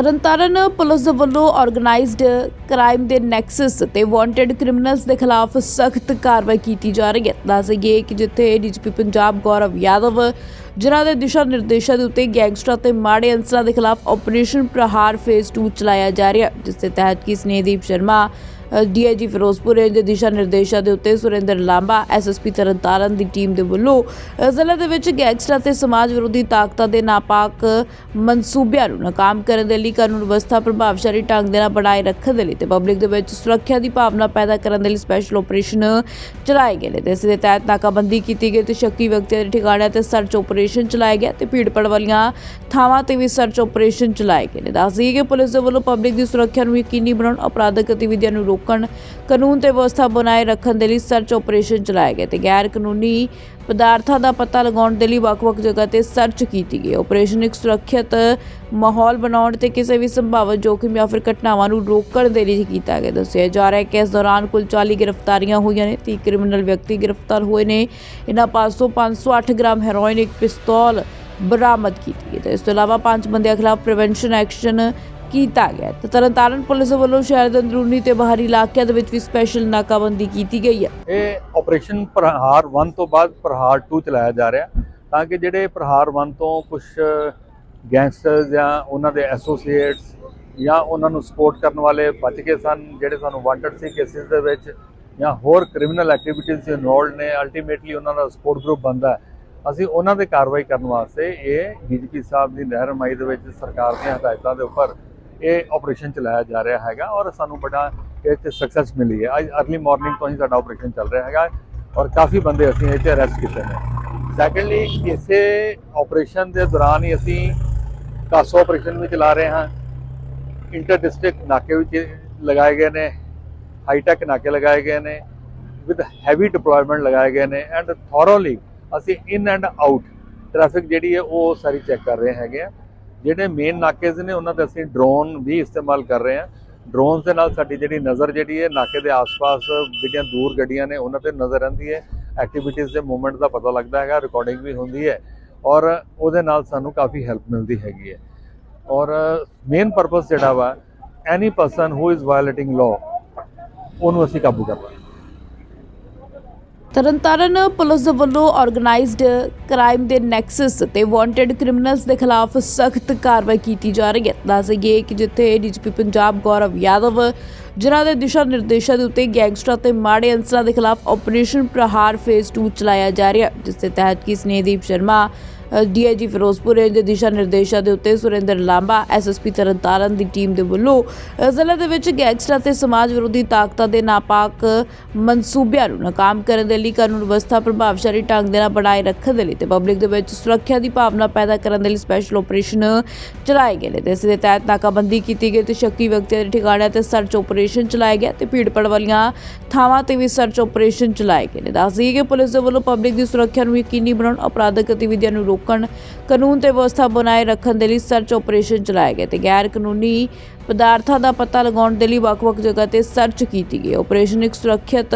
Tarn Taran police ਵੱਲੋਂ organised crime ਦੇ nexus ਤੇ ਵਾਂਟਡ ਕ੍ਰਿਮੀਨਲਸ ਦੇ ਖਿਲਾਫ ਸਖਤ ਕਾਰਵਾਈ ਕੀਤੀ ਜਾ ਰਹੀ ਹੈ। ਦੱਸ ਗਏ ਕਿ ਜਿੱਥੇ ਡੀਜੀਪੀ ਪੰਜਾਬ ਗੌਰਵ ਯਾਦਵ ਜਿਨ੍ਹਾਂ ਦੇ ਦਿਸ਼ਾ ਨਿਰਦੇਸ਼ਾਂ ਦੇ ਉੱਤੇ ਗੈਂਗਸਟਰਾਂ ਤੇ ਮਾੜੇ ਅੰਸਰਾਂ ਦੇ ਖਿਲਾਫ ਆਪਰੇਸ਼ਨ ਪ੍ਰਹਾਰ ਫੇਜ਼ 2 ਚਲਾਇਆ ਜਾ ਰਿਹਾ, ਜਿਸ ਦੇ ਤਹਿਤ ਕਿ ਸਨੇਹਦੀਪ ਸ਼ਰਮਾ ਡੀਆਈਜੀ ਫਿਰੋਜ਼ਪੁਰ ਦੇ ਦਿਸ਼ਾ ਨਿਰਦੇਸ਼ਾਂ ਦੇ ਉੱਤੇ ਸੁਰਿੰਦਰ ਲਾਂਬਾ ਐਸਐਸਪੀ ਤਰਨਤਾਰਨ ਦੀ ਟੀਮ ਦੇ ਵੱਲੋਂ ਜ਼ਿਲ੍ਹੇ ਦੇ ਵਿੱਚ ਗੈਂਗਸਟਰਾਂ ਅਤੇ ਸਮਾਜ ਵਿਰੋਧੀ ਤਾਕਤਾਂ ਦੇ ਨਾਪਾਕ ਮਨਸੂਬਿਆਂ ਨੂੰ ਨਾਕਾਮ ਕਰਨ ਦੇ ਲਈ ਕਾਨੂੰਨ ਵਿਵਸਥਾ ਪ੍ਰਭਾਵਸ਼ਾਲੀ ਢੰਗ ਦੇ ਨਾਲ ਬਣਾਏ ਰੱਖਣ ਦੇ ਲਈ ਤੇ ਪਬਲਿਕ ਦੇ ਵਿੱਚ ਸੁਰੱਖਿਆ ਦੀ ਭਾਵਨਾ ਪੈਦਾ ਕਰਨ ਦੇ ਲਈ ਸਪੈਸ਼ਲ ਆਪਰੇਸ਼ਨ ਚਲਾਏ ਗਏ ਨੇ ਤੇ ਇਸ ਦੇ ਤਹਿਤ ਨਾਕਾਬੰਦੀ ਕੀਤੀ ਗਈ ਤੇ ਸ਼ੱਕੀ ਵਿਅਕਤੀਆਂ ਦੇ ਠਿਕਾਣਿਆਂ ਤੇ ਸਰਚ ਆਪਰੇਸ਼ਨ ਚਲਾਏ ਗਏ ਤੇ ਭੀੜਪੜ ਵਾਲੀਆਂ ਥਾਵਾਂ ਤੇ ਵੀ ਸਰਚ ਆਪਰੇਸ਼ਨ ਚਲਾਏ ਗਏ ਨੇ। ਦੱਸ ਦਈਏ ਕਿ ਪੁਲਿਸ ਦੇ ਵੱਲੋਂ ਪਬਲਿਕ ਦੀ ਸੁਰੱਖਿਆ ਨੂੰ ਯਕੀਨੀ ਬਣਾਉਣ, ਅਪਰਾਧਕ ਗਤੀਵਿਧੀਆਂ ਨੂੰ ਰੋਕਣ, ਕਾਨੂੰਨ ਤੇ ਵਿਵਸਥਾ ਬਣਾਏ ਰੱਖਣ ਦੇ ਲਈ ਸਰਚ ਆਪਰੇਸ਼ਨ ਚਲਾਏ ਗਏ ਤੇ ਗੈਰ ਕਾਨੂੰਨੀ ਪਦਾਰਥਾਂ ਦਾ ਪਤਾ ਲਗਾਉਣ ਦੇ ਲਈ ਵੱਖ-ਵੱਖ ਜਗ੍ਹਾ ਤੇ ਸਰਚ ਕੀਤੀ ਗਈ। ਆਪਰੇਸ਼ਨ ਇੱਕ ਸੁਰੱਖਿਅਤ ਮਾਹੌਲ ਬਣਾਉਣ ਤੇ ਕਿਸੇ ਵੀ ਸੰਭਾਵਿਤ ਜੋਖਿਮ ਜਾਂ ਫਿਰ ਘਟਨਾਵਾਂ ਨੂੰ ਰੋਕਣ ਦੇ ਲਈ ਕੀਤਾ ਗਿਆ, ਦੱਸਿਆ ਜਾ ਰਿਹਾ ਹੈ ਕਿ ਇਸ ਦੌਰਾਨ ਕੁੱਲ 40 ਗ੍ਰਿਫਤਾਰੀਆਂ ਹੋਈਆਂ ਨੇ 30 ਕ੍ਰਿਮੀਨਲ ਵਿਅਕਤੀ ਗ੍ਰਿਫਤਾਰ ਹੋਏ ਨੇ। ਇਹਨਾਂ ਪਾਸੋਂ 508 ਗ੍ਰਾਮ ਹੈਰੋਇਨ, ਇੱਕ ਪਿਸਤੌਲ ਬਰਾਮਦ ਕੀਤੀ ਗਈ ਤੇ ਇਸ ਤੋਂ ਇਲਾਵਾ ਪੰਜ ਬੰਦਿਆਂ ਖਿਲਾਫ ਪ੍ਰੀਵੈਂਸ਼ਨ ਐਕਸ਼ਨ ਕੀਤਾ ਗਿਆ ਹੈ। ਤੇ ਤਰਨਤਾਰਨ ਪੁਲਿਸ ਵੱਲੋਂ ਸ਼ਹਿਰ ਦੇ ਅੰਦਰੂਨੀ ਤੇ ਬਾਹਰੀ ਇਲਾਕਿਆਂ ਦੇ ਵਿੱਚ ਵੀ ਸਪੈਸ਼ਲ ਨਾਕਾਬੰਦੀ ਕੀਤੀ ਗਈ ਹੈ। ਇਹ ਆਪਰੇਸ਼ਨ ਪ੍ਰਹਾਰ 1 ਤੋਂ ਬਾਅਦ ਪ੍ਰਹਾਰ 2 ਚਲਾਇਆ ਜਾ ਰਿਹਾ ਤਾਂ ਕਿ ਜਿਹੜੇ ਪ੍ਰਹਾਰ 1 ਤੋਂ ਕੁਝ ਗੈਂਗਸਟਰਸ ਜਾਂ ਉਹਨਾਂ ਦੇ ਐਸੋਸੀਏਟਸ ਜਾਂ ਉਹਨਾਂ ਨੂੰ ਸਪੋਰਟ ਕਰਨ ਵਾਲੇ ਬਚ ਗਏ ਸਨ, ਜਿਹੜੇ ਸਾਨੂੰ ਵਾਂਟਡ ਸੀ ਕੇਸਿਸ ਦੇ ਵਿੱਚ ਜਾਂ ਹੋਰ ਕ੍ਰਿਮੀਨਲ ਐਕਟੀਵਿਟੀਜ਼ ਇਨਵੋਲਡ ਨੇ ਅਲਟੀਮੇਟਲੀ ਉਹਨਾਂ ਦਾ ਸਪੋਰਟ ਗਰੁੱਪ ਬਣਦਾ ਅਸੀਂ ਉਹਨਾਂ ਤੇ ਕਾਰਵਾਈ ਕਰਨ ਵਾਸਤੇ ਇਹ ਡੀਜੀਪੀ ਸਾਹਿਬ ਦੀ ਰਹਿਨਮਾਈ ਦੇ ਵਿੱਚ ਸਰਕਾਰ ਦੀਆਂ ਹਦਾਇਤਾਂ ਦੇ ਉੱਪਰ ਇਹ ਆਪਰੇਸ਼ਨ ਚਲਾਇਆ ਜਾ ਰਿਹਾ ਹੈਗਾ ਔਰ ਸਾਨੂੰ ਬੜਾ ਇਹ 'ਤੇ ਸਕਸੈਸ ਮਿਲੀ ਹੈ। ਅੱਜ ਅਰਲੀ ਮਾਰਨਿੰਗ ਤੋਂ ਹੀ ਸਾਡਾ ਆਪਰੇਸ਼ਨ ਚੱਲ ਰਿਹਾ ਹੈਗਾ ਔਰ ਕਾਫੀ ਬੰਦੇ ਅਸੀਂ ਇਹ 'ਤੇ ਅਰੈਸਟ ਕੀਤੇ ਨੇ। ਸੈਕੰਡਲੀ ਇਸੇ ਆਪਰੇਸ਼ਨ ਦੇ ਦੌਰਾਨ ਹੀ ਅਸੀਂ ਕਾਸੋ ਆਪਰੇਸ਼ਨ ਵੀ ਚਲਾ ਰਹੇ ਹਾਂ। ਇੰਟਰ ਡਿਸਟ੍ਰਿਕਟ ਨਾਕੇ ਵੀ ਲਗਾਏ ਗਏ ਨੇ ਹਾਈਟੈਕ ਨਾਕੇ ਲਗਾਏ ਗਏ ਨੇ ਵਿਦ ਹੈਵੀ ਡਿਪਲੋਇਮੈਂਟ ਲਗਾਏ ਗਏ ਨੇ ਐਂਡ ਥੋਰੋਲੀ ਅਸੀਂ ਇਨ ਐਂਡ ਆਊਟ ਟ੍ਰੈਫਿਕ ਜਿਹੜੀ ਹੈ ਉਹ ਸਾਰੀ ਚੈੱਕ ਕਰ ਰਹੇ ਹੈਗੇ ਆ। ਜਿਹੜੇ ਮੇਨ ਨਾਕੇਜ਼ ਨੇ, ਉਹਨਾਂ ਤੇ ਅਸੀਂ ਡਰੋਨ ਵੀ ਇਸਤੇਮਾਲ ਕਰ ਰਹੇ ਹਾਂ। ਡਰੋਨਸ ਦੇ ਨਾਲ ਸਾਡੀ ਜਿਹੜੀ ਨਜ਼ਰ ਜਿਹੜੀ ਹੈ, ਨਾਕੇ ਦੇ ਆਸ-ਪਾਸ ਜਿਹੜੀਆਂ ਦੂਰ ਗੱਡੀਆਂ ਨੇ, ਉਹਨਾਂ ਤੇ ਨਜ਼ਰ ਰਹਿੰਦੀ ਹੈ। ਐਕਟੀਵਿਟੀਜ਼ ਦੇ ਮੂਵਮੈਂਟ ਦਾ ਪਤਾ ਲੱਗਦਾ ਹੈਗਾ ਰਿਕਾਰਡਿੰਗ ਵੀ ਹੁੰਦੀ ਹੈ ਔਰ ਉਹਦੇ ਨਾਲ ਸਾਨੂੰ ਕਾਫੀ ਹੈਲਪ ਮਿਲਦੀ ਹੈਗੀ ਹੈ। ਔਰ ਮੇਨ ਪਰਪਸ ਜਿਹੜਾ ਵਾ any person who is violating law ਉਹਨੂੰ ਅਸੀਂ ਕਾਬੂ ਕਰਨਾ ਤਰਨਤਾਰਨ ਪੁਲਿਸ ਵੱਲੋਂ ਆਰਗੇਨਾਈਜ਼ਡ ਕ੍ਰਾਈਮ ਦੇ ਨੈਕਸਸ ਤੇ ਵਾਂਟਡ ਕ੍ਰਿਮੀਨਲਸ ਦੇ ਖਿਲਾਫ ਸਖਤ ਕਾਰਵਾਈ ਕੀਤੀ ਜਾ ਰਹੀ ਹੈ। ਦੱਸ ਗਏ ਕਿ ਜਿੱਥੇ ਡੀਜੀਪੀ ਪੰਜਾਬ ਗੌਰਵ ਯਾਦਵ ਜਿਨ੍ਹਾਂ ਦੇ ਦਿਸ਼ਾ ਨਿਰਦੇਸ਼ਾਂ ਦੇ ਉੱਤੇ ਗੈਂਗਸਟਰਾਂ ਤੇ ਮਾੜੇ ਅੰਸਰਾਂ ਦੇ ਖਿਲਾਫ ਆਪਰੇਸ਼ਨ ਪ੍ਰਹਾਰ ਫੇਜ਼ 2 ਚਲਾਇਆ ਜਾ ਰਿਹਾ, ਜਿਸ ਦੇ ਤਹਿਤ ਕਿ ਸਨੇਹਦੀਪ ਸ਼ਰਮਾ ਡੀਆਈਜੀ ਫਿਰੋਜ਼ਪੁਰ ਰੇਂਜ ਦੇ ਦਿਸ਼ਾ ਨਿਰਦੇਸ਼ਾਂ ਦੇ ਉੱਤੇ ਸੁਰਿੰਦਰ ਲਾਂਬਾ ਐਸਐਸਪੀ ਤਰਨਤਾਰਨ ਦੀ ਟੀਮ ਦੇ ਵੱਲੋਂ ਜ਼ਿਲ੍ਹੇ ਦੇ ਵਿੱਚ ਗੈਂਗਸਟਰਾਂ ਅਤੇ ਸਮਾਜ ਵਿਰੋਧੀ ਤਾਕਤਾਂ ਦੇ ਨਾਪਾਕ ਮਨਸੂਬਿਆਂ ਨੂੰ ਨਾਕਾਮ ਕਰਨ ਦੇ ਲਈ ਕਾਨੂੰਨ ਵਿਵਸਥਾ ਪ੍ਰਭਾਵਸ਼ਾਲੀ ਢੰਗ ਦੇ ਨਾਲ ਬਣਾਏ ਰੱਖਣ ਦੇ ਲਈ ਤੇ ਪਬਲਿਕ ਦੇ ਵਿੱਚ ਸੁਰੱਖਿਆ ਦੀ ਭਾਵਨਾ ਪੈਦਾ ਕਰਨ ਦੇ ਲਈ ਸਪੈਸ਼ਲ ਆਪਰੇਸ਼ਨ ਚਲਾਏ ਗਏ ਨੇ ਤੇ ਇਸ ਦੇ ਤਹਿਤ ਨਾਕਾਬੰਦੀ ਕੀਤੀ ਗਈ ਤੇ ਸ਼ੱਕੀ ਵਿਅਕਤੀਆਂ ਦੇ ਠਿਕਾਣਿਆਂ ਤੇ ਸਰਚ ਆਪਰੇਸ਼ਨ ਚਲਾਏ ਗਏ ਤੇ ਭੀੜਪੜ ਵਾਲੀਆਂ ਥਾਵਾਂ ਤੇ ਵੀ ਸਰਚ ਆਪਰੇਸ਼ਨ ਚਲਾਏ ਗਏ ਨੇ। ਦੱਸ ਦਈਏ ਕਿ ਪੁਲਿਸ ਦੇ ਵੱਲੋਂ ਪਬਲਿਕ ਦੀ ਸੁਰੱਖਿਆ ਨੂੰ ਯਕੀਨੀ ਬਣਾਉਣ, ਅਪਰਾਧਕ ਗਤੀਵਿਧੀਆਂ ਨੂੰ ਰੋਕਣ, ਕਾਨੂੰਨ ਤੇ ਵਿਵਸਥਾ ਬਣਾਏ ਰੱਖਣ ਦੇ ਲਈ ਸਰਚ ਆਪਰੇਸ਼ਨ ਚਲਾਇਆ ਗਿਆ ਤੇ ਗੈਰ ਕਾਨੂੰਨੀ ਪਦਾਰਥਾਂ ਦਾ ਪਤਾ ਲਗਾਉਣ ਦੇ ਲਈ ਵੱਖ-ਵੱਖ ਜਗ੍ਹਾ ਤੇ ਸਰਚ ਕੀਤੀ ਗਈ। ਆਪਰੇਸ਼ਨ ਇੱਕ ਸੁਰੱਖਿਅਤ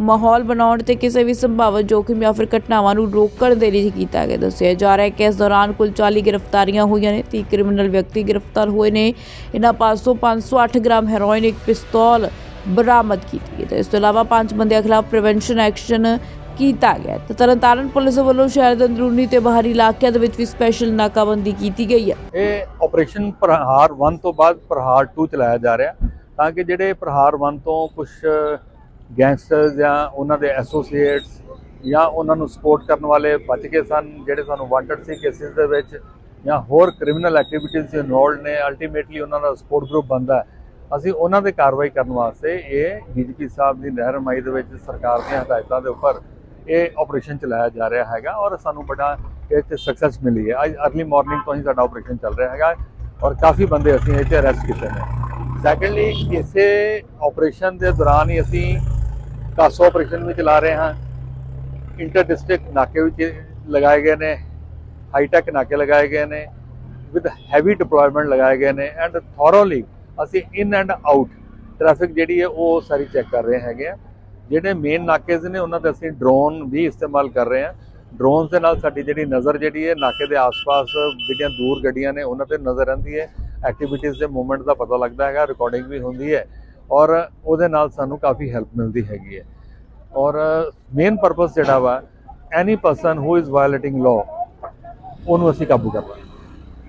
ਮਾਹੌਲ ਬਣਾਉਣ ਤੇ ਕਿਸੇ ਵੀ ਸੰਭਾਵਿਤ ਜੋਖਿਮ ਜਾਂ ਫਿਰ ਘਟਨਾਵਾਂ ਨੂੰ ਰੋਕਣ ਦੇ ਲਈ ਕੀਤਾ ਗਿਆ, ਦੱਸਿਆ ਜਾ ਰਿਹਾ ਹੈ ਕਿ ਇਸ ਦੌਰਾਨ ਕੁੱਲ 40 ਗ੍ਰਿਫਤਾਰੀਆਂ ਹੋਈਆਂ ਨੇ 30 ਕ੍ਰਿਮੀਨਲ ਵਿਅਕਤੀ ਗ੍ਰਿਫਤਾਰ ਹੋਏ ਨੇ। ਇਹਨਾਂ ਪਾਸੋਂ 508 ਗ੍ਰਾਮ ਹੈਰੋਇਨ, ਇੱਕ ਪਿਸਤੌਲ ਬਰਾਮਦ ਕੀਤੀ ਗਈ ਤੇ ਇਸ ਤੋਂ ਇਲਾਵਾ ਪੰਜ ਬੰਦਿਆਂ ਖਿਲਾਫ ਪ੍ਰੀਵੈਂਸ਼ਨ ਐਕਸ਼ਨ ਕੀਤਾ ਗਿਆ ਹੈ। ਤੇ ਤਰਨਤਾਰਨ ਪੁਲਿਸ ਵੱਲੋਂ ਸ਼ਹਿਰ ਦੇ ਅੰਦਰੂਨੀ ਤੇ ਬਾਹਰੀ ਇਲਾਕਿਆਂ ਦੇ ਵਿੱਚ ਵੀ ਸਪੈਸ਼ਲ ਨਾਕਾਬੰਦੀ ਕੀਤੀ ਗਈ ਹੈ। ਇਹ ਆਪਰੇਸ਼ਨ ਪ੍ਰਹਾਰ 1 ਤੋਂ ਬਾਅਦ ਪ੍ਰਹਾਰ 2 ਚਲਾਇਆ ਜਾ ਰਿਹਾ ਤਾਂ ਕਿ ਜਿਹੜੇ ਪ੍ਰਹਾਰ 1 ਤੋਂ ਕੁਝ ਗੈਂਗਸਟਰਸ ਜਾਂ ਉਹਨਾਂ ਦੇ ਐਸੋਸੀਏਟਸ ਜਾਂ ਉਹਨਾਂ ਨੂੰ ਸਪੋਰਟ ਕਰਨ ਵਾਲੇ ਬਚ ਗਏ ਸਨ, ਜਿਹੜੇ ਸਾਨੂੰ ਵਾਂਟਡ ਸੀ ਕੇਸਿਸ ਦੇ ਵਿੱਚ ਜਾਂ ਹੋਰ ਕ੍ਰਿਮੀਨਲ ਐਕਟੀਵਿਟੀਜ਼ ਇਨਵੋਲਡ ਨੇ ਅਲਟੀਮੇਟਲੀ ਉਹਨਾਂ ਦਾ ਸਪੋਰਟ ਗਰੁੱਪ ਬਣਦਾ ਅਸੀਂ ਉਹਨਾਂ ਤੇ ਕਾਰਵਾਈ ਕਰਨ ਵਾਸਤੇ ਇਹ ਡੀਜੀਪੀ ਸਾਹਿਬ ਦੀ ਰਹਿਨਮਾਈ ਦੇ ਵਿੱਚ ਸਰਕਾਰ ਦੀਆਂ ਹਦਾਇਤਾਂ ਦੇ ਉੱਪਰ ਇਹ ਆਪਰੇਸ਼ਨ ਚਲਾਇਆ ਜਾ ਰਿਹਾ ਹੈਗਾ ਔਰ ਸਾਨੂੰ ਬੜਾ ਇਹ 'ਤੇ ਸਕਸੈਸ ਮਿਲੀ ਹੈ। ਅੱਜ ਅਰਲੀ ਮਾਰਨਿੰਗ ਤੋਂ ਹੀ ਸਾਡਾ ਆਪਰੇਸ਼ਨ ਚੱਲ ਰਿਹਾ ਹੈਗਾ ਔਰ ਕਾਫੀ ਬੰਦੇ ਅਸੀਂ ਇਹ 'ਤੇ ਅਰੈਸਟ ਕੀਤੇ ਨੇ। ਸੈਕੰਡਲੀ ਇਸੇ ਆਪਰੇਸ਼ਨ ਦੇ ਦੌਰਾਨ ਹੀ ਅਸੀਂ ਕਾਸੋ ਆਪਰੇਸ਼ਨ ਵੀ ਚਲਾ ਰਹੇ ਹਾਂ। ਇੰਟਰ ਡਿਸਟ੍ਰਿਕਟ ਨਾਕੇ ਵੀ ਲਗਾਏ ਗਏ ਨੇ ਹਾਈਟੈਕ ਨਾਕੇ ਲਗਾਏ ਗਏ ਨੇ ਵਿਦ ਹੈਵੀ ਡਿਪਲੋਇਮੈਂਟ ਲਗਾਏ ਗਏ ਨੇ ਐਂਡ ਥੋਰੋਲੀ ਅਸੀਂ ਇਨ ਐਂਡ ਆਊਟ ਟ੍ਰੈਫਿਕ ਜਿਹੜੀ ਹੈ ਉਹ ਸਾਰੀ ਚੈੱਕ ਕਰ ਰਹੇ ਹੈਗੇ ਆ। ਜਿਹੜੇ ਮੇਨ ਨਾਕੇਜ਼ ਨੇ, ਉਹਨਾਂ ਤੇ ਅਸੀਂ ਡਰੋਨ ਵੀ ਇਸਤੇਮਾਲ ਕਰ ਰਹੇ ਹਾਂ। ਡਰੋਨਸ ਦੇ ਨਾਲ ਸਾਡੀ ਜਿਹੜੀ ਨਜ਼ਰ ਜਿਹੜੀ ਹੈ, ਨਾਕੇ ਦੇ ਆਸ-ਪਾਸ ਜਿਹੜੀਆਂ ਦੂਰ ਗੱਡੀਆਂ ਨੇ, ਉਹਨਾਂ ਤੇ ਨਜ਼ਰ ਰਹਿੰਦੀ ਹੈ। ਐਕਟੀਵਿਟੀਜ਼ ਦੇ ਮੂਵਮੈਂਟ ਦਾ ਪਤਾ ਲੱਗਦਾ ਹੈਗਾ ਰਿਕਾਰਡਿੰਗ ਵੀ ਹੁੰਦੀ ਹੈ ਔਰ ਉਹਦੇ ਨਾਲ ਸਾਨੂੰ ਕਾਫੀ ਹੈਲਪ ਮਿਲਦੀ ਹੈਗੀ ਹੈ। ਔਰ ਮੇਨ ਪਰਪਸ ਜਿਹੜਾ ਵਾ any person who is violating law ਉਹਨੂੰ ਅਸੀਂ ਕਾਬੂ ਕਰਨਾ